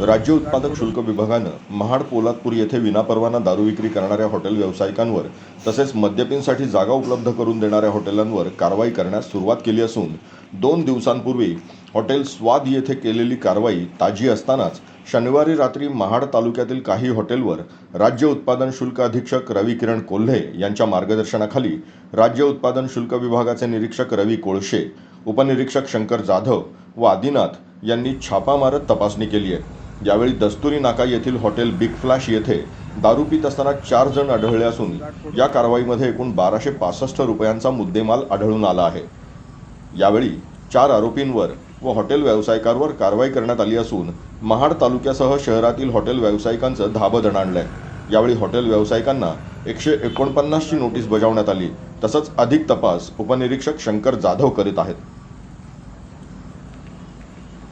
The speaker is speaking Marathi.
राज्य उत्पादक शुल्क विभागानं महाड पोलादपूर येथे विनापरवाना दारू विक्री करणाऱ्या हॉटेल व्यावसायिकांवर तसेच मद्यपींसाठी जागा उपलब्ध करून देणाऱ्या हॉटेलांवर कारवाई करण्यास सुरुवात केली असून दोन दिवसांपूर्वी हॉटेल स्वाद येथे केलेली कारवाई ताजी असतानाच शनिवारी रात्री महाड तालुक्यातील काही हॉटेलवर राज्य उत्पादन शुल्क अधीक्षक रवी किरण कोल्हे यांच्या मार्गदर्शनाखाली राज्य उत्पादन शुल्क विभागाचे निरीक्षक रवी कोळशे उपनिरीक्षक शंकर जाधव व आदिनाथ यांनी छापा मारत तपासणी केली आहे. यावेळी दस्तुरी नाका येथील हॉटेल बिग फ्लॅश येथे दारू पित असताना चार जण आढळले असून या कारवाईमध्ये एकूण बाराशे पासष्ट रुपयांचा मुद्देमाल आढळून आला आहे. यावेळी चार आरोपींवर व हॉटेल व्यावसायिकांवर कारवाई करण्यात आली असून महाड तालुक्यासह शहरातील हॉटेल व्यावसायिकांचं धाबं दणाणलंय यावेळी हॉटेल व्यावसायिकांना एकशे एकोणपन्नासची नोटीस बजावण्यात आली. तसंच अधिक तपास उपनिरीक्षक शंकर जाधव करीत आहेत.